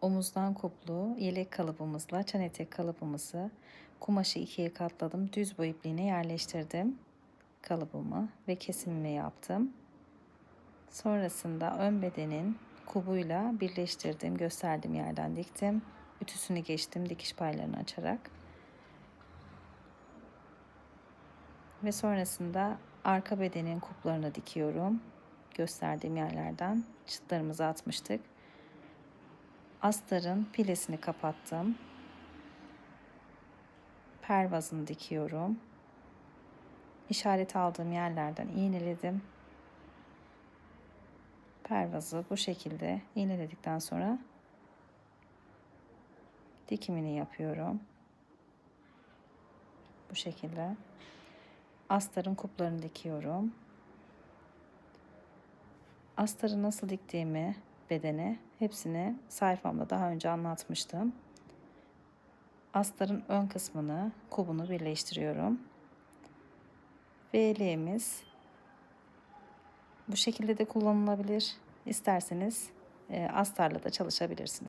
omuzdan koplu yelek kalıbımızla çan etek kalıbımızı kumaşı ikiye katladım. Düz boy ipliğine yerleştirdim kalıbımı ve kesimimi yaptım. Sonrasında ön bedenin kubuyla birleştirdim. Gösterdiğim yerden diktim. Ütüsünü geçtim dikiş paylarını açarak. Ve sonrasında arka bedenin kuplarını dikiyorum. Gösterdiğim yerlerden çıtlarımızı atmıştık. Astarın pilesini kapattım. Pervazını dikiyorum. İşaret aldığım yerlerden iğneledim. Pervazı bu şekilde iğneledikten sonra dikimini yapıyorum. Bu şekilde. Astarın kuplarını dikiyorum. Astarı nasıl diktiğimi bedene hepsini sayfamda daha önce anlatmıştım. Astarın ön kısmını kubunu birleştiriyorum. Ve eleğimiz bu şekilde de kullanılabilir. İsterseniz e, astarla da çalışabilirsiniz.